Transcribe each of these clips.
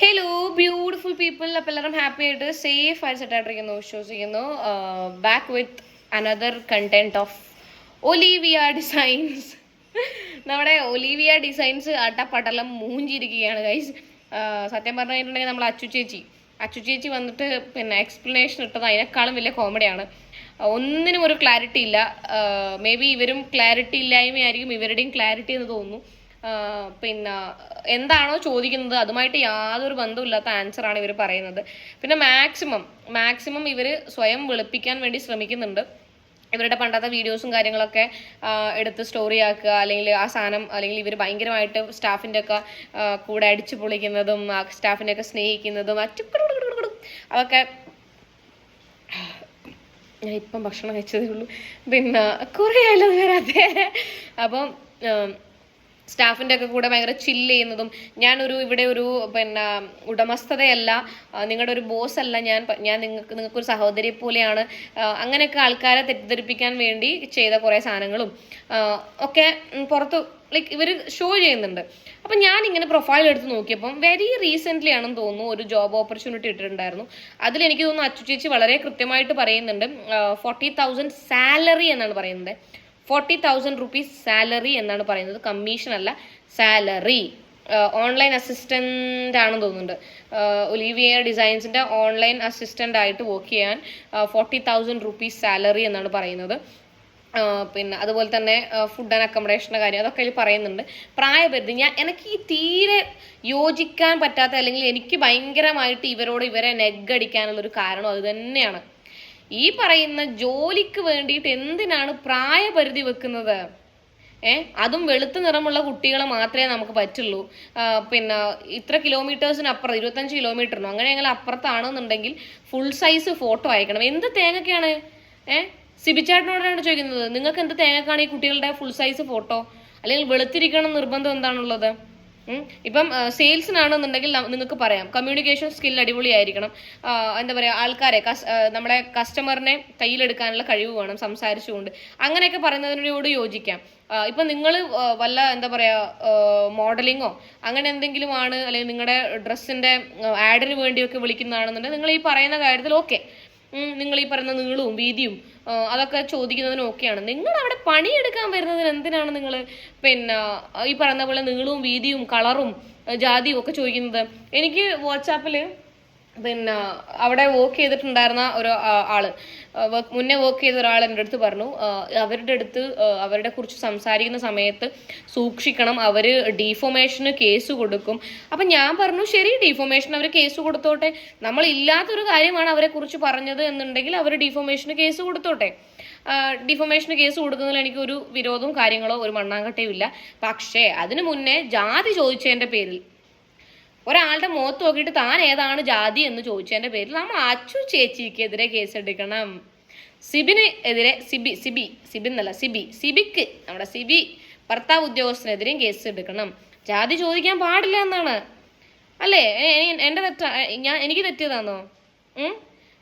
Hello beautiful people അപ്പം എല്ലാവരും happy ആയിട്ട് സേഫ് ആയി സെറ്റായിട്ടിരിക്കുന്നു വിശ്വസിക്കുന്നു. Back with another content of Olivia designs നമ്മുടെ ഒലീവിയ ഡിസൈൻസ് അട്ടപ്പടലം മൂഞ്ചിരിക്കുകയാണ് ഗൈസ് സത്യം പറഞ്ഞു കഴിഞ്ഞിട്ടുണ്ടെങ്കിൽ നമ്മൾ അച്ചു ചേച്ചി. അച്ചു ചേച്ചി വന്നിട്ട് പിന്നെ എക്സ്പ്ലനേഷൻ ഇട്ടത് അതിനേക്കാളും വലിയ കോമഡിയാണ് ഒന്നിനും ഒരു ക്ലാരിറ്റി ഇല്ല. മേ ബി ഇവരും ക്ലാരിറ്റി ഇല്ലായ്മയായിരിക്കും ഇവരുടെയും ക്ലാരിറ്റി എന്ന് തോന്നുന്നു. പിന്നെ എന്താണോ ചോദിക്കുന്നത് അതുമായിട്ട് യാതൊരു ബന്ധമില്ലാത്ത ആൻസറാണ് ഇവർ പറയുന്നത്. പിന്നെ മാക്സിമം മാക്സിമം ഇവർ സ്വയം വെളുപ്പിക്കാൻ വേണ്ടി ശ്രമിക്കുന്നുണ്ട്. ഇവരുടെ പണ്ടത്തെ വീഡിയോസും കാര്യങ്ങളൊക്കെ എടുത്ത് സ്റ്റോറി ആക്കുക അല്ലെങ്കിൽ ആ സാധനം അല്ലെങ്കിൽ ഇവർ ഭയങ്കരമായിട്ട് സ്റ്റാഫിന്റെ ഒക്കെ കൂടെ അടിച്ചു പൊളിക്കുന്നതും ആ സ്റ്റാഫിനെ ഒക്കെ സ്നേഹിക്കുന്നതും അതൊക്കെ ഞാൻ ഇപ്പം ഭക്ഷണം കഴിച്ചതേ ഉള്ളൂ. പിന്നെ കുറേ ആയല്ലോ വരാതെ അപ്പം സ്റ്റാഫിന്റെ ഒക്കെ കൂടെ ഭയങ്കര ചില്ല് ചെയ്യുന്നതും ഞാനൊരു ഇവിടെ ഒരു പിന്നെ ഉടമസ്ഥതയല്ല നിങ്ങളുടെ ഒരു ബോസ് അല്ല ഞാൻ ഞാൻ നിങ്ങൾക്ക് നിങ്ങൾക്കൊരു സഹോദരിയെ പോലെയാണ് അങ്ങനെയൊക്കെ ആൾക്കാരെ തെറ്റിദ്ധരിപ്പിക്കാൻ വേണ്ടി ചെയ്ത കുറേ സാധനങ്ങളും ഒക്കെ പുറത്ത് ലൈക്ക് ഇവർ ഷോ ചെയ്യുന്നുണ്ട്. അപ്പം ഞാൻ ഇങ്ങനെ പ്രൊഫൈൽ എടുത്ത് നോക്കിയപ്പം വെരി റീസെന്റ്ലി ആണെന്ന് തോന്നുന്നു ഒരു ജോബ് ഓപ്പർച്യൂണിറ്റി ഇട്ടിട്ടുണ്ടായിരുന്നു. അതിൽ എനിക്ക് തോന്നുന്നു അച്ചു ചേച്ചി വളരെ കൃത്യമായിട്ട് പറയുന്നുണ്ട് ഫോർട്ടി തൗസൻഡ് സാലറി എന്നാണ് പറയുന്നത്. ഫോർട്ടി തൗസൻഡ് റുപ്പീസ് സാലറി എന്നാണ് പറയുന്നത്. കമ്മീഷൻ അല്ല സാലറി. ഓൺലൈൻ അസിസ്റ്റന്റ് ആണെന്ന് തോന്നുന്നുണ്ട്. ഒലീവിയ ഡിസൈൻസിന്റെ ഓൺലൈൻ അസിസ്റ്റന്റ് ആയിട്ട് വർക്ക് ചെയ്യാൻ ഫോർട്ടി തൗസൻഡ് റുപ്പീസ് സാലറി എന്നാണ് പറയുന്നത്. പിന്നെ അതുപോലെ തന്നെ ഫുഡ് ആൻഡ് അക്കോമഡേഷന്റെ കാര്യം അതൊക്കെ അതിൽ പറയുന്നുണ്ട്. പ്രായപരിധി ഞാൻ എനിക്ക് ഈ തീരെ യോജിക്കാൻ പറ്റാത്ത അല്ലെങ്കിൽ എനിക്ക് ഭയങ്കരമായിട്ട് ഇവരോട് ഇവരെ നെഗ് ഒരു കാരണം അത് തന്നെയാണ്. ഈ പറയുന്ന ജോലിക്ക് വേണ്ടിയിട്ട് എന്തിനാണ് പ്രായപരിധി വെക്കുന്നത്? ഏ? അതും വെളുത്ത നിറമുള്ള കുട്ടികളെ മാത്രമേ നമുക്ക് പറ്റുള്ളൂ. പിന്നെ ഇത്ര കിലോമീറ്റേഴ്സിനപ്പുറം ഇരുപത്തഞ്ച് കിലോമീറ്ററിനോ അങ്ങനെ ഞങ്ങൾ അപ്പുറത്താണെന്നുണ്ടെങ്കിൽ ഫുൾ സൈസ് ഫോട്ടോ അയക്കണം. എന്ത് തേങ്ങക്കാണ്? ഏ? സിബിച്ചാട്ടിനോടാണ് ചോദിക്കുന്നത്. നിങ്ങൾക്ക് എന്ത് തേങ്ങക്കാണ് ഈ കുട്ടികളുടെ ഫുൾ സൈസ് ഫോട്ടോ അല്ലെങ്കിൽ വെളുത്തിരിക്കണം നിർബന്ധം എന്താണുള്ളത്. ഇപ്പം സെയിൽസിനാണെന്നുണ്ടെങ്കിൽ നിങ്ങൾക്ക് പറയാം. കമ്മ്യൂണിക്കേഷൻ സ്കിൽ അടിപൊളിയായിരിക്കണം. എന്താ പറയുക ആൾക്കാരെ നമ്മളെ കസ്റ്റമറിനെ കയ്യിലെടുക്കാനുള്ള കഴിവ് വേണം സംസാരിച്ചുകൊണ്ട്. അങ്ങനെയൊക്കെ പറയുന്നതിനോട് യോജിക്കാം. ഇപ്പം നിങ്ങൾ വല്ല എന്താ പറയുക മോഡലിങ്ങോ അങ്ങനെ എന്തെങ്കിലും ആണ് അല്ലെങ്കിൽ നിങ്ങളുടെ ഡ്രസ്സിന്റെ ആഡിന് വേണ്ടിയൊക്കെ വിളിക്കുന്നതാണെന്നുണ്ടെങ്കിൽ നിങ്ങൾ ഈ പറയുന്ന കാര്യത്തിൽ ഓക്കെ. നിങ്ങൾ ഈ പറയുന്ന നീളവും വീതിയും അതൊക്കെ ചോദിക്കുന്നതിന് ഓക്കെയാണ് നിങ്ങൾ അവിടെ പണിയെടുക്കാൻ വരുന്നതിന് എന്തിനാണ് നിങ്ങൾ പിന്നെ ഈ പറയുന്ന പോലെ നീളവും വീതിയും കളറും ജാതിയും ഒക്കെ ചോദിക്കുന്നത്? എനിക്ക് വാട്സാപ്പിൽ പിന്നെ അവിടെ വർക്ക് ചെയ്തിട്ടുണ്ടായിരുന്ന ഒരു ആൾ. മുന്നേ വർക്ക് ചെയ്ത ഒരാൾ എന്റെ അടുത്ത് പറഞ്ഞു അവരുടെ അടുത്ത് അവരുടെ കുറിച്ച് സംസാരിക്കുന്ന സമയത്ത് സൂക്ഷിക്കണം അവർ ഡീഫോമേഷന് കേസ് കൊടുക്കും. അപ്പം ഞാൻ പറഞ്ഞു ശരി ഡീഫോമേഷൻ അവർ കേസ് കൊടുത്തോട്ടെ. നമ്മൾ ഇല്ലാത്തൊരു കാര്യമാണ് അവരെ കുറിച്ച് പറഞ്ഞത് എന്നുണ്ടെങ്കിൽ അവർ ഡീഫോമേഷന് കേസ് കൊടുത്തോട്ടെ. ഡിഫോമേഷന് കേസ് കൊടുക്കുന്നതിൽ എനിക്ക് ഒരു വിരോധവും കാര്യങ്ങളോ ഒരു മണ്ണാങ്കട്ടയും ഇല്ല പക്ഷേ അതിനു മുന്നേ ജാതി ചോദിച്ചതിന്റെ പേരിൽ ഒരാളുടെ മുഖത്ത് നോക്കിയിട്ട് താൻ ഏതാണ് ജാതി എന്ന് ചോദിച്ചതിന്റെ പേരിൽ നമ്മൾ അച്ചു ചേച്ചിക്കെതിരെ കേസെടുക്കണം. സിബിന് എതിരെ സിബി സിബി സിബി എന്നല്ല സിബി സിബിക്ക് നമ്മുടെ സിബി ഭർത്താവ് ഉദ്യോഗസ്ഥനെതിരെയും കേസ് എടുക്കണം ജാതി ചോദിക്കാൻ പാടില്ല എന്നാണ്. അല്ലേ? എന്റെ തെറ്റാ ഞാൻ എനിക്ക് തെറ്റിയതാണോ?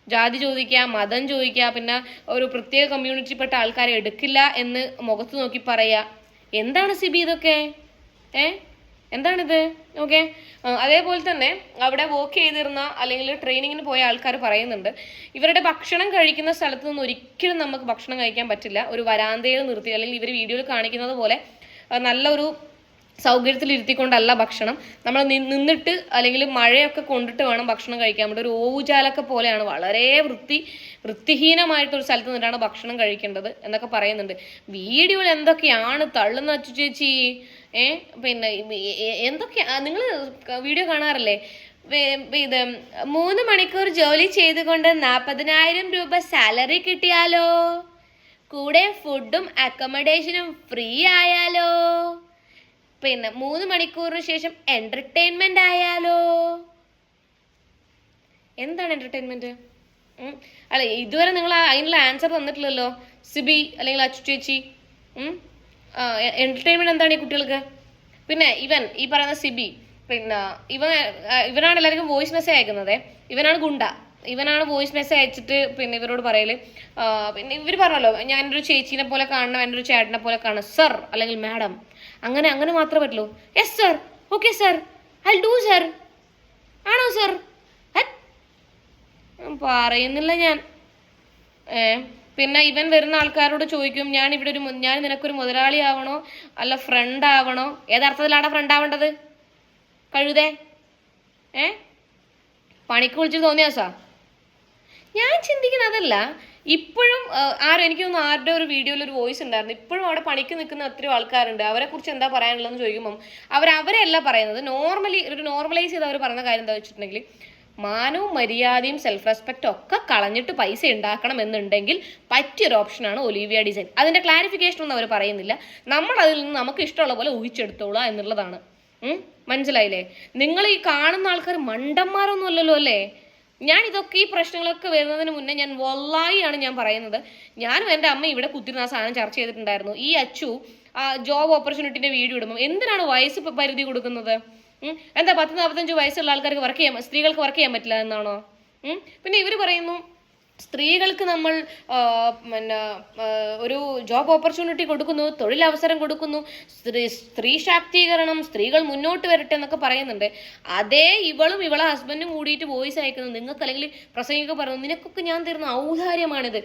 ജാതി ചോദിക്കുക മതം ചോദിക്കുക പിന്നെ ഒരു പ്രത്യേക കമ്മ്യൂണിറ്റിപ്പെട്ട ആൾക്കാരെ എടുക്കില്ല എന്ന് മുഖത്ത് നോക്കി പറയാ എന്താണ് സിബി ഇതൊക്കെ? ഏ? എന്താണിത്? ഓക്കെ അതേപോലെ തന്നെ അവിടെ വർക്ക് ചെയ്തിരുന്ന അല്ലെങ്കിൽ ട്രെയിനിങ്ങിന് പോയ ആൾക്കാർ പറയുന്നുണ്ട് ഇവരുടെ ഭക്ഷണം കഴിക്കുന്ന സ്ഥലത്ത് നിന്ന് ഒരിക്കലും നമുക്ക് ഭക്ഷണം കഴിക്കാൻ പറ്റില്ല. ഒരു വരാന്തയിൽ നിർത്തി അല്ലെങ്കിൽ ഇവർ വീഡിയോയിൽ കാണിക്കുന്നത് പോലെ നല്ലൊരു സൗകര്യത്തിൽ ഇരുത്തിക്കൊണ്ടല്ല ഭക്ഷണം. നമ്മൾ നിന്നിട്ട് അല്ലെങ്കിൽ മഴയൊക്കെ കൊണ്ടിട്ട് വേണം ഭക്ഷണം കഴിക്കാൻ. വേണ്ടി ഒരു ഓവുചാലൊക്കെ പോലെയാണ്. വളരെ വൃത്തി വൃത്തിഹീനമായിട്ടൊരു സ്ഥലത്ത് നിന്നിട്ടാണ് ഭക്ഷണം കഴിക്കേണ്ടത് എന്നൊക്കെ പറയുന്നുണ്ട്. വീഡിയോയിൽ എന്തൊക്കെയാണ് തള്ളുന്ന അച്ചു ചേച്ചി? ഏ? പിന്നെ എന്തൊക്കെ നിങ്ങൾ വീഡിയോ കാണാറില്ലേ? ഇത് മൂന്ന് മണിക്കൂർ ജോലി ചെയ്തുകൊണ്ട് നാൽപ്പതിനായിരം രൂപ സാലറി കിട്ടിയാലോ? കൂടെ ഫുഡും അക്കോമഡേഷനും ഫ്രീ ആയാലോ? പിന്നെ മൂന്ന് മണിക്കൂറിന് ശേഷം എന്റർടൈൻമെന്റ് ആയാലോ? എന്താണ് എന്റർടൈൻമെന്റ് അല്ല ഇതുവരെ നിങ്ങൾ അതിനുള്ള ആൻസർ തന്നിട്ടില്ലല്ലോ. സിബി അല്ലെങ്കിൽ അച്ചു ചേച്ചി. എന്റർടൈൻമെന്റ് എന്താണ് ഈ കുട്ടികൾക്ക്? പിന്നെ ഇവൻ ഈ പറയുന്ന സിബി പിന്നെ ഇവൻ ഇവനാണ് എല്ലാവർക്കും വോയിസ് മെസ്സേജ് അയക്കുന്നത്. ഇവനാണ് ഗുണ്ട. ഇവനാണ് വോയിസ് മെസ്സേജ് അയച്ചിട്ട് പിന്നെ ഇവരോട് പറയൽ. പിന്നെ ഇവർ പറഞ്ഞല്ലോ ഞാൻ എന്റെ ഒരു ചേച്ചീനെ പോലെ കാണണം എന്റെ ഒരു ചേട്ടനെ പോലെ കാണണം. സർ അല്ലെങ്കിൽ മാഡം അങ്ങനെ അങ്ങനെ മാത്രമേ പറ്റുള്ളൂ. Yes sir okay sir I do sir ആണോ സർ പറയുന്നില്ല ഞാൻ. ഏ? പിന്നെ ഇവൻ വരുന്ന ആൾക്കാരോട് ചോദിക്കും ഞാൻ ഇവിടെ ഒരു ഞാൻ നിനക്കൊരു മുതലാളി ആവണോ? അല്ല ഫ്രണ്ട് ആവണോ? ഏതർത്ഥത്തിലാണ് ഫ്രണ്ട് ആവേണ്ടത്? കഴുതേ. ഏ? പണിക്ക് വിളിച്ചു തോന്നിയാസാ ഞാൻ ചിന്തിക്കുന്നത് അതല്ല. ഇപ്പോഴും ആരും എനിക്ക് തോന്നുന്നു ആരുടെ ഒരു വീഡിയോയിൽ ഒരു വോയിസ് ഉണ്ടായിരുന്നു. ഇപ്പോഴും അവിടെ പണിക്ക് നിൽക്കുന്ന ഒത്തിരി ആൾക്കാരുണ്ട്. അവരെ കുറിച്ച് എന്താ പറയാനുള്ളതെന്ന് ചോദിക്കുമ്പം അവർ അവരെയല്ല പറയുന്നത്. നോർമലി ഒരു നോർമലൈസ് ചെയ്ത് അവർ പറയുന്ന കാര്യം എന്താ വെച്ചിട്ടുണ്ടെങ്കിൽ മാനവും മര്യാദയും സെൽഫ് റെസ്പെക്റ്റും ഒക്കെ കളഞ്ഞിട്ട് പൈസ ഉണ്ടാക്കണം എന്നുണ്ടെങ്കിൽ പറ്റിയൊരു ഓപ്ഷനാണ് ഒലീവിയ ഡിസൈൻ. അതിന്റെ ക്ലാരിഫിക്കേഷൻ ഒന്നും അവർ പറയുന്നില്ല. നമ്മൾ അതിൽ നിന്ന് നമുക്ക് ഇഷ്ടമുള്ള പോലെ ഊഹിച്ചെടുത്തോളാം എന്നുള്ളതാണ്? മനസ്സിലായില്ലേ? നിങ്ങൾ ഈ കാണുന്ന ആൾക്കാർ മണ്ടന്മാരൊന്നും അല്ലല്ലോ അല്ലേ? ഞാൻ ഇതൊക്കെ ഈ പ്രശ്നങ്ങളൊക്കെ വരുന്നതിന് മുന്നേ ഞാൻ വല്ലായി ആണ് ഞാൻ പറയുന്നത്. ഞാനും എന്റെ അമ്മ ഇവിടെ കുത്തിരുന്ന ആ സാധനം ചർച്ച ചെയ്തിട്ടുണ്ടായിരുന്നു. ഈ അച്ചു ജോബ് ഓപ്പർച്യൂണിറ്റിന്റെ വീഡിയോ ഇടുമ്പോൾ എന്തിനാണ് വയസ്സ് പരിധി കൊടുക്കുന്നത്? എന്താ പത്ത് നാൽപ്പത്തഞ്ച് വയസ്സുള്ള ആൾക്കാർക്ക് വർക്ക് ചെയ്യാൻ സ്ത്രീകൾക്ക് വർക്ക് ചെയ്യാൻ പറ്റില്ല എന്നാണോ? പിന്നെ ഇവർ പറയുന്നു സ്ത്രീകൾക്ക് നമ്മൾ പിന്നെ ഒരു ജോബ് ഓപ്പർച്യൂണിറ്റി കൊടുക്കുന്നു തൊഴിലവസരം കൊടുക്കുന്നു സ്ത്രീ സ്ത്രീ ശാക്തീകരണം സ്ത്രീകൾ മുന്നോട്ട് വരട്ടെ എന്നൊക്കെ പറയുന്നുണ്ട്. അതേ ഇവളും ഇവളെ ഹസ്ബൻഡും കൂടിയിട്ട് വോയിസ് അയക്കുന്നു. നിങ്ങൾക്ക് അല്ലെങ്കിൽ പ്രസംഗിക്കുക പറഞ്ഞു നിനക്കൊക്കെ ഞാൻ തരുന്ന ഔദാര്യമാണിത്.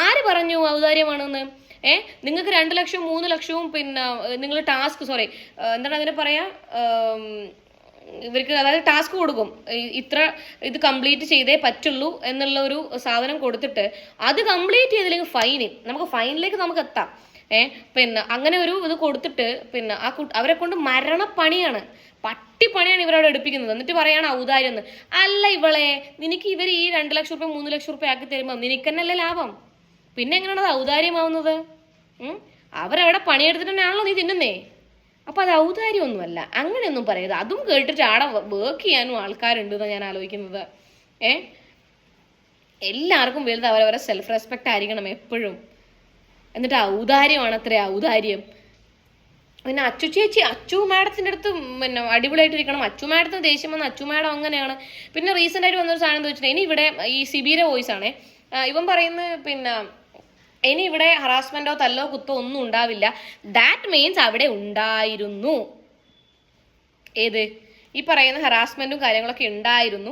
ആര് പറഞ്ഞു ഔദാര്യമാണെന്ന്? ഏ നിങ്ങൾക്ക് രണ്ട് ലക്ഷവും മൂന്ന് ലക്ഷവും പിന്നെ നിങ്ങൾ ടാസ്ക് സോറി എന്താണ് അതിനെ പറയാ? ഇവർക്ക് അതായത് ടാസ്ക് കൊടുക്കും. ഇത്ര ഇത് കംപ്ലീറ്റ് ചെയ്തേ പറ്റുള്ളൂ എന്നുള്ള ഒരു സാധനം കൊടുത്തിട്ട് അത് കംപ്ലീറ്റ് ചെയ്തില്ലെങ്കിൽ ഫൈന് നമുക്ക് ഫൈനിലേക്ക് നമുക്ക് എത്താം. ഏ പിന്നെ അങ്ങനെ ഒരു ഇത് കൊടുത്തിട്ട് പിന്നെ ആ കു അവരെ കൊണ്ട് മരണപ്പണിയാണ്. പട്ടിപ്പണിയാണ് ഇവരവിടെ എടുപ്പിക്കുന്നത്. എന്നിട്ട് പറയാണ് ഔദാര്യം എന്ന്. അല്ല ഇവളെ നിനക്ക് ഇവർ ഈ രണ്ട് ലക്ഷം റുപ്യ മൂന്ന് ലക്ഷം റുപ്യ ആക്കി തരുമ്പോൾ നിനക്ക് ലാഭം? പിന്നെ എങ്ങനെയാണ് അത് ഔദാര്യമാവുന്നത് അവരവിടെ പണിയെടുത്തിട്ട് തന്നെയാണല്ലോ നീ തിന്നുന്നേ. അപ്പൊ അത് ഔദാര്യമൊന്നുമല്ല. അങ്ങനെയൊന്നും പറയരുത്. അതും കേട്ടിട്ട് ആടെ വർക്ക് ചെയ്യാനും ആൾക്കാരുണ്ട് എന്നാണ് ഞാൻ ആലോചിക്കുന്നത്. ഏ? എല്ലാവർക്കും വലുത് അവരവരെ സെൽഫ് റെസ്പെക്റ്റ് ആയിരിക്കണം എപ്പോഴും. എന്നിട്ട് ഔദാര്യമാണ് അത്ര ഔദാര്യം. പിന്നെ അച്ചു ചേച്ചി അച്ചു മാഡത്തിന്റെ അടുത്ത് പിന്നെ അടിപൊളിയായിട്ടിരിക്കണം. അച്ചു മാഡത്തിന് ദേഷ്യം വന്ന അച്ചു മാഡം അങ്ങനെയാണ്. പിന്നെ റീസെന്റ് ആയിട്ട് വന്നൊരു സാധനം എന്താ വെച്ചിട്ടുണ്ടെങ്കിൽ ഇനി ഇവിടെ ഈ സിബിയുടെ വോയിസ് ആണേ. ഇവൻ പറയുന്നത് പിന്നെ ഇനി ഇവിടെ ഹറാസ്മെന്റോ തല്ലോ കുത്തോ ഒന്നും ഉണ്ടാവില്ല. ദാറ്റ് മീൻസ് അവിടെ ഉണ്ടായിരുന്നു. ഏത്? ഈ പറയുന്ന ഹറാസ്മെന്റും കാര്യങ്ങളൊക്കെ ഉണ്ടായിരുന്നു.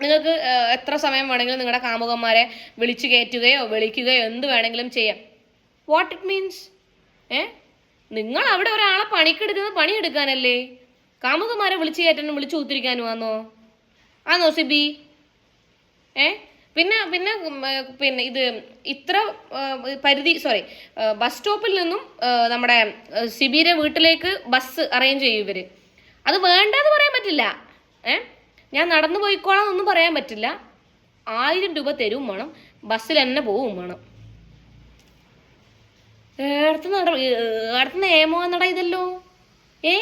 നിങ്ങൾക്ക് എത്ര സമയം വേണമെങ്കിലും നിങ്ങളുടെ കാമുകന്മാരെ വിളിച്ചു കയറ്റുകയോ വിളിക്കുകയോ എന്ത് വേണമെങ്കിലും ചെയ്യാം. വാട്ട് ഇറ്റ് മീൻസ് ഏ? നിങ്ങൾ അവിടെ ഒരാളെ പണിക്കെടുക്കുന്നത് പണിയെടുക്കാനല്ലേ? കാമുകന്മാരെ വിളിച്ചു കയറ്റാനും വിളിച്ചു കുത്തിരിക്കാനും ആണോ ആന്നോ സിബി? ഏ? പിന്നെ പിന്നെ പിന്നെ ഇത് ഇത്ര പരിധി സോറി ബസ് സ്റ്റോപ്പിൽ നിന്നും നമ്മുടെ സിബിയുടെ വീട്ടിലേക്ക് ബസ് അറേഞ്ച് ചെയ്യും ഇവർ. അത് വേണ്ടെന്ന് പറയാൻ പറ്റില്ല. ഏ? ഞാൻ നടന്നു പോയിക്കോളാം എന്നൊന്നും പറയാൻ പറ്റില്ല. ആയിരം രൂപ തരും വേണം. ബസ്സിൽ തന്നെ പോവും വേണം. ഏടത്ത് നട ഏടത്ത് ഇതല്ലോ? ഏ?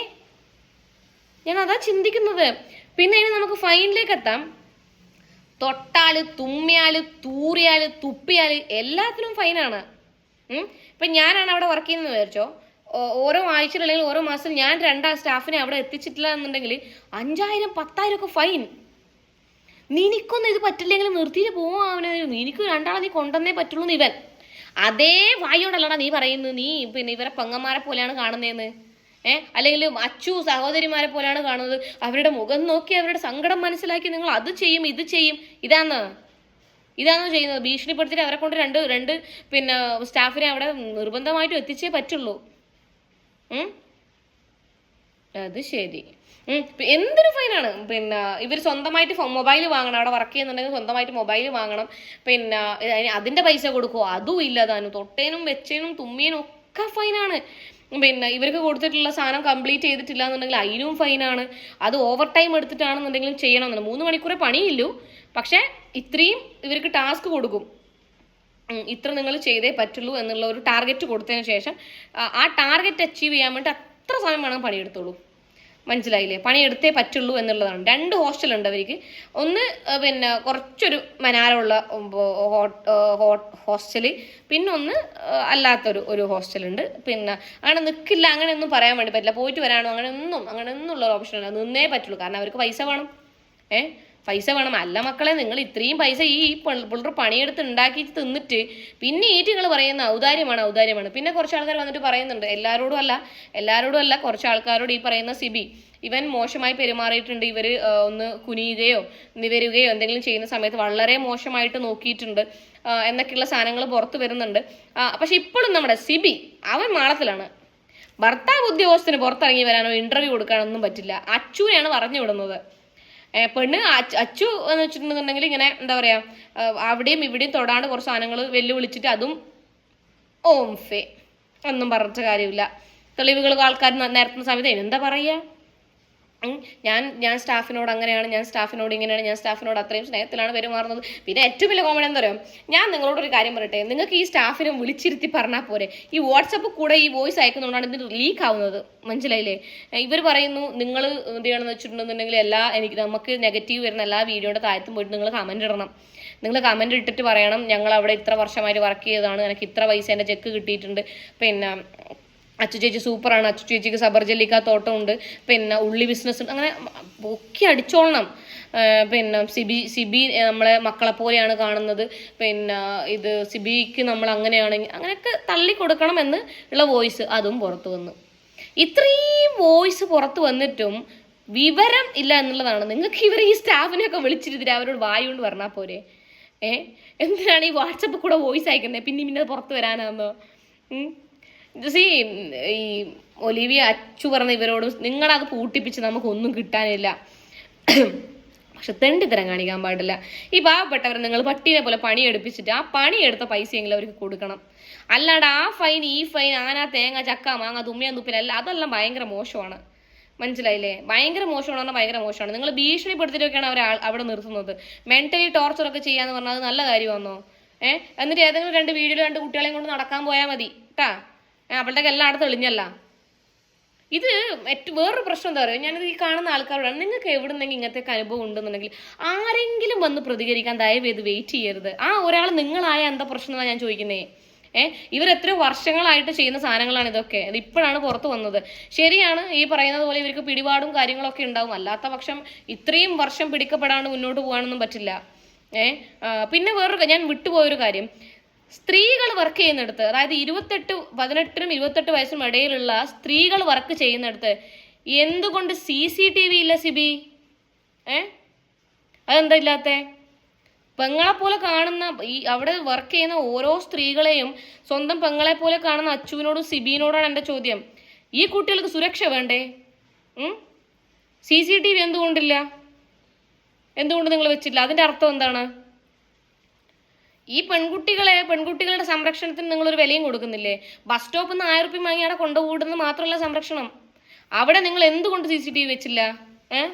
ഞാൻ അതാ ചിന്തിക്കുന്നത്. പിന്നെ ഇനി നമുക്ക് ഫൈനിലേക്ക് എത്താം. തൊട്ടാൽ തുമ്മിയാൽ തൂറിയാൽ തുപ്പിയാൽ എല്ലാത്തിനും ഫൈനാണ് ഇപ്പം ഞാനാണ് അവിടെ വർക്ക് ചെയ്യുന്നത് വിചാരിച്ചോ? ഓരോ ആഴ്ചയിൽ അല്ലെങ്കിൽ ഓരോ മാസം ഞാൻ രണ്ടാ സ്റ്റാഫിനെ അവിടെ എത്തിച്ചിട്ടില്ല എന്നുണ്ടെങ്കിൽ അഞ്ചായിരം പത്തായിരം ഒക്കെ ഫൈൻ നിനക്കൊന്നും ഇത് പറ്റില്ലെങ്കിൽ നിർത്തിയിട്ട് പോവാ നിനക്ക് രണ്ടാളെ നീ കൊണ്ടുവന്നേ പറ്റുള്ളൂ ഇവൻ. അതേ വായോടല്ലടാ നീ പറയുന്നത്. നീ പിന്നെ ഇവരെ പെങ്ങന്മാരെ പോലെയാണ് കാണുന്നതെന്ന് ഏ? അല്ലെങ്കിൽ അച്ചു സഹോദരിമാരെ പോലെയാണ് കാണുന്നത്. അവരുടെ മുഖം നോക്കി അവരുടെ സങ്കടം മനസ്സിലാക്കി നിങ്ങൾ അത് ചെയ്യും ഇത് ചെയ്യും. ഇതാന്ന്. ഇതാണ് ചെയ്യുന്നത്? ഭീഷണിപ്പെടുത്തിയിട്ട് അവരെ കൊണ്ട് രണ്ട് രണ്ട് പിന്നെ സ്റ്റാഫിനെ അവിടെ നിർബന്ധമായിട്ടും എത്തിച്ചേ പറ്റുള്ളൂ. അത് ശരി. എന്തൊരു ഫൈനാണ് പിന്നെ ഇവർ സ്വന്തമായിട്ട് മൊബൈൽ വാങ്ങണം. അവിടെ വർക്ക് ചെയ്യുന്നുണ്ടെങ്കിൽ സ്വന്തമായിട്ട് മൊബൈൽ വാങ്ങണം. പിന്നെ അതിന് അതിന്റെ പൈസ കൊടുക്കുമോ അതും ഇല്ല താനും. തൊട്ടേനും വെച്ചേനും തുമ്മിയനും ഒക്കെ ഫൈനാണ് പിന്നെ ഇവർക്ക് കൊടുത്തിട്ടുള്ള സാധനം കംപ്ലീറ്റ് ചെയ്തിട്ടില്ല എന്നുണ്ടെങ്കിൽ അതിനും ഫൈനാണ് അത് ഓവർ ടൈം എടുത്തിട്ടാണെന്നുണ്ടെങ്കിലും ചെയ്യണമെന്നുണ്ട്. മൂന്ന് മണിക്കൂറേ പണിയില്ലൂ പക്ഷേ ഇത്രയും ഇവർക്ക് ടാസ്ക് കൊടുക്കും. ഇത്ര നിങ്ങൾ ചെയ്തേ പറ്റുള്ളൂ എന്നുള്ള ഒരു ടാർഗറ്റ് കൊടുത്തതിന് ശേഷം ആ, ടാർഗറ്റ് അച്ചീവ് ചെയ്യാൻ വേണ്ടി അത്ര സമയം വേണം പണിയെടുത്തോളൂ. മനസ്സിലായില്ലേ? പണിയെടുത്തേ പറ്റുള്ളൂ എന്നുള്ളതാണ്. രണ്ട് ഹോസ്റ്റലുണ്ട് അവർക്ക്. ഒന്ന് പിന്നെ കുറച്ചൊരു മനാരമുള്ള ഹോസ്റ്റൽ. പിന്നെ ഒന്ന് അല്ലാത്തൊരു ഒരു ഹോസ്റ്റലുണ്ട് പിന്നെ അങ്ങനെ നിൽക്കില്ല അങ്ങനെയൊന്നും പറയാൻ വേണ്ടി പറ്റില്ല. പോയിട്ട് വരാനോ അങ്ങനെ ഒന്നും അങ്ങനെ ഒന്നും ഉള്ള ഓപ്ഷൻ ഇല്ല. നിന്നേ പറ്റുള്ളൂ. കാരണം അവർക്ക് പൈസ വേണം. ഏ? പൈസ വേണം. അല്ല മക്കളെ നിങ്ങൾ ഇത്രയും പൈസ ഈ പിള്ളേർ പണിയെടുത്ത് ഉണ്ടാക്കി തിന്നിട്ട് പിന്നെ ഈ നിങ്ങൾ പറയുന്ന ഔദാര്യമാണ് ഔദാര്യമാണ്. പിന്നെ കുറച്ച് ആൾക്കാർ വന്നിട്ട് പറയുന്നുണ്ട്. എല്ലാവരോടും അല്ല എല്ലാവരോടും അല്ല കുറച്ച് ആൾക്കാരോട് ഈ പറയുന്ന സിബി. ഇവൻ മോശമായി പെരുമാറിയിട്ടുണ്ട്. ഇവർ ഒന്ന് കുനിയുകയോ നിവരുകയോ എന്തെങ്കിലും ചെയ്യുന്ന സമയത്ത് വളരെ മോശമായിട്ട് നോക്കിയിട്ടുണ്ട്. എന്നൊക്കെയുള്ള സാധനങ്ങൾ പുറത്ത് വരുന്നുണ്ട്. പക്ഷെ ഇപ്പോഴും നമ്മുടെ സിബി അവൻ മാളത്തിലാണ്. ഭർത്താവ് ഉദ്യോഗസ്ഥന് പുറത്തിറങ്ങി വരാനോ ഇന്റർവ്യൂ കൊടുക്കാനൊന്നും പറ്റില്ല. അച്ചുവിനെയാണ് പറഞ്ഞു വിടുന്നത് പെണ്ണ് അച്ച്- എന്ന് വെച്ചിട്ടുണ്ടെന്നുണ്ടെങ്കിൽ ഇങ്ങനെ എന്താ പറയാ അവിടെയും ഇവിടെയും തൊടാണ്ട് കുറച്ച് സാധനങ്ങൾ വെല്ലുവിളിച്ചിട്ട് അതും ഓം ഫേ ഒന്നും പറഞ്ഞിട്ട് കാര്യമില്ല തെളിവുകൾ ആൾക്കാർ നിരത്തുന്ന സമയത്ത് എന്താ പറയുക. ഞാൻ ഞാൻ സ്റ്റാഫിനോട് അങ്ങനെയാണ് ഞാൻ സ്റ്റാഫിനോട് ഇങ്ങനെയാണ് ഞാൻ സ്റ്റാഫിനോട് അത്രയും സ്നേഹത്തിലാണ് പെരുമാറുന്നത്. പിന്നെ ഏറ്റവും വലിയ കോമഡി എന്താ പറയുക ഞാൻ നിങ്ങളോടൊരു കാര്യം പറയട്ടെ. നിങ്ങൾക്ക് ഈ സ്റ്റാഫിനെ വിളിച്ചിരുത്തി പറഞ്ഞാൽ പോരെ. ഈ വാട്സപ്പ് കൂടെ ഈ വോയിസ് അയക്കുന്നതുകൊണ്ടാണ് ഇതിന് ലീക്ക് ആവുന്നത്. മനസ്സിലായില്ലേ? ഇവർ പറയുന്നു നിങ്ങൾ എന്ത് ചെയ്യണമെന്ന് വെച്ചിട്ടുണ്ടെന്നുണ്ടെങ്കിൽ എല്ലാ എനിക്ക് നമുക്ക് നെഗറ്റീവ് വരുന്ന എല്ലാ വീഡിയോയുടെ താഴത്തും പോയിട്ട് നിങ്ങൾ കമന്റ് ഇടണം. നിങ്ങൾ കമന്റ് ഇട്ടിട്ട് പറയണം ഞങ്ങൾ അവിടെ ഇത്ര വർഷമായിട്ട് വർക്ക് ചെയ്തതാണ് എനിക്ക് ഇത്ര പൈസ എന്റെ ചെക്ക് കിട്ടിയിട്ടുണ്ട്. പിന്നെ അച്ചു ചേച്ചി സൂപ്പറാണ്. അച്ചു ചേച്ചിക്ക് സബർ ജല്ലിക്ക തോട്ടമുണ്ട്. പിന്നെ ഉള്ളി ബിസിനസ് ഉണ്ട്. അങ്ങനെ പൊക്കി അടിച്ചോളണം. പിന്നെ സിബി സിബി നമ്മളെ മക്കളെ പോലെയാണ് കാണുന്നത്. പിന്നെ ഇത് സിബിക്ക് നമ്മൾ അങ്ങനെയാണെങ്കിൽ അങ്ങനെയൊക്കെ തള്ളി കൊടുക്കണം എന്ന് ഉള്ള വോയിസ് അതും പുറത്തു വന്നു. ഇത്രയും വോയിസ് പുറത്തു വന്നിട്ടും വിവരം ഇല്ല എന്നുള്ളതാണ്. നിങ്ങൾക്ക് ഇവർ ഈ സ്റ്റാഫിനെയൊക്കെ വിളിച്ചിരുത്തിട്ട് അവരോട് വായു കൊണ്ട് പറഞ്ഞാൽ പോരെ? ഏഹ് എന്തിനാണ് ഈ വാട്സപ്പ് കൂടെ വോയിസ് അയക്കുന്നത് പിന്നെ പിന്നെ പുറത്ത് വരാനാന്നോ. സി ഈ ഒലിവിയ അച്ചു പറഞ്ഞ ഇവരോടും നിങ്ങളത് പൂട്ടിപ്പിച്ച് നമുക്കൊന്നും കിട്ടാനില്ല. പക്ഷെ തെണ്ടിത്തരം കാണിക്കാൻ പാടില്ല. ഈ പാവപ്പെട്ടവരെ നിങ്ങൾ പട്ടീനെ പോലെ പണിയെടുപ്പിച്ചിട്ട് ആ പണിയെടുത്ത പൈസയെങ്കിലും അവർക്ക് കൊടുക്കണം. അല്ലാണ്ട് ആ ഫൈൻ ഈ ഫൈൻ ആന തേങ്ങ ചക്ക മാങ്ങ തുമ്മിയ തുപ്പിലല്ല അതെല്ലാം ഭയങ്കര മോശമാണ്. മനസ്സിലായില്ലേ? ഭയങ്കര മോശമാണ് പറഞ്ഞാൽ ഭയങ്കര മോശമാണ്. നിങ്ങൾ ഭീഷണിപ്പെടുത്തിയിട്ടൊക്കെയാണ് അവർ അവിടെ നിർത്തുന്നത്. മെന്റലി ടോർച്ചർ ഒക്കെ ചെയ്യാന്ന് പറഞ്ഞാൽ അത് നല്ല കാര്യമാണോ ഏഹ് എന്നിട്ട് ഏതെങ്കിലും രണ്ട് വീഡിയോയിൽ രണ്ട് കുട്ടികളെയും കൊണ്ട് നടക്കാൻ പോയാൽ മതി കേട്ടാ അവളുടെ അവിടെ തെളിഞ്ഞല്ല. ഇത് വേറൊരു പ്രശ്നം എന്താ പറയുക? ഞാനിത് ഈ കാണുന്ന ആൾക്കാരോടാണ്. നിങ്ങൾക്ക് എവിടെ നിന്നെങ്കിലും ഇങ്ങനത്തെ അനുഭവം ഉണ്ടെന്നുണ്ടെങ്കിൽ ആരെങ്കിലും വന്ന് പ്രതികരിക്കാൻ ദയവേത് വെയിറ്റ് ചെയ്യരുത്. ആ ഒരാൾ നിങ്ങളായ എന്താ പ്രശ്നം എന്നാണ് ഞാൻ ചോദിക്കുന്നേ? ഏഹ് ഇവർ എത്ര വർഷങ്ങളായിട്ട് ചെയ്യുന്ന സാധനങ്ങളാണ് ഇതൊക്കെ. ഇത് ഇപ്പോഴാണ് പുറത്തു വന്നത്. ശരിയാണ് ഈ പറയുന്നത് പോലെ ഇവർക്ക് പിടിപാടും കാര്യങ്ങളൊക്കെ ഉണ്ടാവും. അല്ലാത്ത പക്ഷം ഇത്രയും വർഷം പിടിക്കപ്പെടാണ്ട് മുന്നോട്ട് പോകാനൊന്നും പറ്റില്ല. ഏഹ് പിന്നെ വേറൊരു ഞാൻ വിട്ടുപോയൊരു കാര്യം. സ്ത്രീകൾ വർക്ക് ചെയ്യുന്നിടത്ത് അതായത് ഇരുപത്തെട്ട് പതിനെട്ടിനും ഇരുപത്തെട്ട് വയസ്സിനും ഇടയിലുള്ള സ്ത്രീകൾ വർക്ക് ചെയ്യുന്നിടത്ത് എന്തുകൊണ്ട് സി സി ടി വി ഇല്ല സിബി? ഏ? അതെന്താ ഇല്ലാത്തെ? പെങ്ങളെ പോലെ കാണുന്ന ഈ അവിടെ വർക്ക് ചെയ്യുന്ന ഓരോ സ്ത്രീകളെയും സ്വന്തം പെങ്ങളെ പോലെ കാണുന്ന അച്ചുവിനോടും സിബിനോടാണ് എന്റെ ചോദ്യം. ഈ കുട്ടികൾക്ക് സുരക്ഷ വേണ്ടേ? സി സി ടി വി എന്തുകൊണ്ടില്ല? എന്തുകൊണ്ട് നിങ്ങൾ വെച്ചില്ല അതിന്റെ അർത്ഥം എന്താണ്? ഈ പെൺകുട്ടികളെ പെൺകുട്ടികളുടെ സംരക്ഷണത്തിന് നിങ്ങളൊരു വിലയും കൊടുക്കുന്നില്ലേ? ബസ് സ്റ്റോപ്പിൽ നിന്ന് ആയിരം റുപ്യ വാങ്ങി അവിടെ കൊണ്ടുപോകുന്നത് മാത്രമല്ല സംരക്ഷണം. അവിടെ നിങ്ങൾ എന്തുകൊണ്ട് സി സി ടി വി വെച്ചില്ല? ഏ?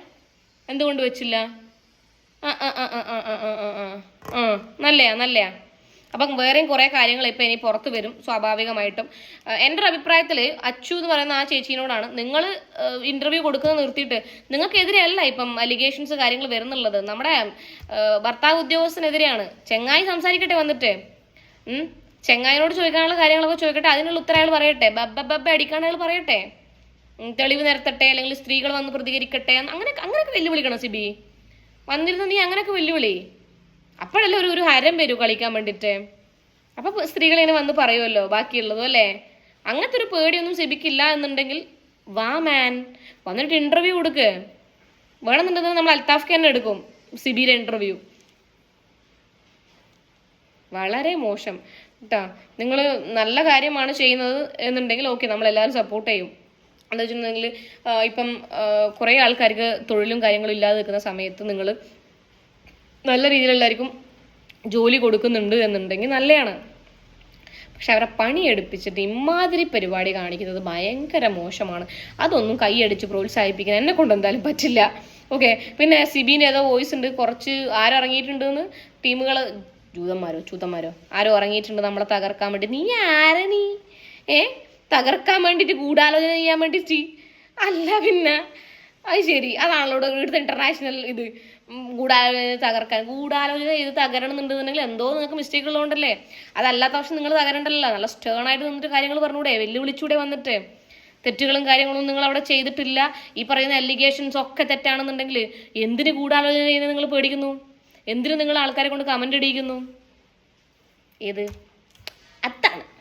എന്തുകൊണ്ട് വെച്ചില്ല? ആ ആ ആ ആ ആ ആ ആ. ആ നല്ലയാ നല്ലയാ. അപ്പം വേറെയും കുറേ കാര്യങ്ങൾ ഇപ്പോൾ ഇനി പുറത്ത് വരും സ്വാഭാവികമായിട്ടും. എന്റെ ഒരു അഭിപ്രായത്തിൽ അച്ചു എന്ന് പറയുന്ന ആ ചേച്ചീനോടാണ് നിങ്ങൾ ഇന്റർവ്യൂ കൊടുക്കുന്നത് നിർത്തിയിട്ട് നിങ്ങൾക്കെതിരെയല്ല ഇപ്പം അലിഗേഷൻസ് കാര്യങ്ങൾ വരുന്നുള്ളത്. നമ്മുടെ ഭർത്താവ് ഉദ്യോഗസ്ഥനെതിരെയാണ്. ചെങ്ങായി സംസാരിക്കട്ടെ വന്നിട്ട്. ചെങ്ങായിനോട് ചോദിക്കാനുള്ള കാര്യങ്ങളൊക്കെ ചോദിക്കട്ടെ അതിനുള്ള ഉത്തരം അയാൾ പറയട്ടെ. ബബ്ബ ബബ്ബ അടിക്കാൻ പറയട്ടെ. തെളിവ് നിരത്തട്ടെ അല്ലെങ്കിൽ സ്ത്രീകൾ വന്ന് പ്രതികരിക്കട്ടെ അങ്ങനെ അങ്ങനെയൊക്കെ വെല്ലുവിളിക്കണം സിബി. വന്നിരുന്ന നീ അങ്ങനെയൊക്കെ വെല്ലുവിളി. അപ്പോഴല്ലേ ഒരു ഒരു ഹരം വരൂ കളിക്കാൻ വേണ്ടിയിട്ട് അപ്പൊ സ്ത്രീകൾ ഇങ്ങനെ വന്ന് പറയുമല്ലോ ബാക്കിയുള്ളതും അല്ലേ? അങ്ങനത്തെ ഒരു പേടിയൊന്നും സിബിക്കില്ല എന്നുണ്ടെങ്കിൽ വാ മാൻ വന്നിട്ട് ഇന്റർവ്യൂ കൊടുക്ക്. വേണമെന്നുണ്ടെങ്കിൽ നമ്മൾ അൽത്താഫ് ഖാൻ എടുക്കും സിബിയുടെ ഇന്റർവ്യൂ വളരെ മോശം. കേട്ടോ നിങ്ങൾ നല്ല കാര്യമാണ് ചെയ്യുന്നത് എന്നുണ്ടെങ്കിൽ ഓക്കെ നമ്മൾ എല്ലാവരും സപ്പോർട്ട് ചെയ്യും. എന്താ വെച്ചിട്ടുണ്ടെങ്കിൽ ഇപ്പം കുറേ ആൾക്കാർക്ക് തൊഴിലും കാര്യങ്ങളും ഇല്ലാതെ നിൽക്കുന്ന സമയത്ത് നിങ്ങൾ നല്ല രീതിയിൽ ജോലി കൊടുക്കുന്നുണ്ട് എന്നുണ്ടെങ്കിൽ നല്ലതാണ് പക്ഷെ അവരെ പണിയെടുപ്പിച്ചിട്ട് ഇമാതിരി പരിപാടി കാണിക്കുന്നത് ഭയങ്കര മോശമാണ്. അതൊന്നും കൈയടിച്ച് പ്രോത്സാഹിപ്പിക്കാൻ എന്നെ കൊണ്ട് എന്തായാലും പറ്റില്ല. ഓക്കെ? പിന്നെ സിബിന് ഏതോ വോയിസ് ഉണ്ട്. കുറച്ച് ആരിറങ്ങിയിട്ടുണ്ടെന്ന് ടീമുകൾ ജൂതന്മാരോ ചൂതന്മാരോ? ആരോ ഇറങ്ങിയിട്ടുണ്ട് നമ്മളെ തകർക്കാൻ വേണ്ടി. നീ ആരാ നീ? ഏ? തകർക്കാൻ വേണ്ടിയിട്ട് ഗൂഢാലോചന ചെയ്യാൻ വേണ്ടിയിട്ട്? അല്ല പിന്നെ. അത് ശരി. അതാണല്ലോ ഇവിടെ ഇവിടുത്തെ ഇന്റർനാഷണൽ ഇത്. ഗൂഢാലോചന തകർക്കാൻ. ഗൂഢാലോചന ചെയ്ത് തകരണമെന്നുണ്ടെന്നുണ്ടെങ്കിൽ എന്തോ നിങ്ങൾക്ക് മിസ്റ്റേക്ക് ഉള്ളതുകൊണ്ടല്ലേ? അതല്ലാത്ത പക്ഷം നിങ്ങൾ തകരണ്ടല്ലോ നല്ല സ്റ്റേൺ ആയിട്ട് നിന്നിട്ട് കാര്യങ്ങൾ പറഞ്ഞൂടെ വെല്ലുവിളിച്ചൂടെ വന്നിട്ട്. തെറ്റുകളും കാര്യങ്ങളും നിങ്ങൾ അവിടെ ചെയ്തിട്ടില്ല. ഈ പറയുന്ന അലിഗേഷൻസ് ഒക്കെ തെറ്റാണെന്നുണ്ടെങ്കിൽ എന്തിന് ഗൂഢാലോചന ചെയ്യുന്നത് നിങ്ങൾ പേടിക്കുന്നു? എന്തിനു നിങ്ങൾ ആൾക്കാരെ കൊണ്ട് കമന്റ് ഇടിയിക്കുന്നു ഏത്? അതാണ്.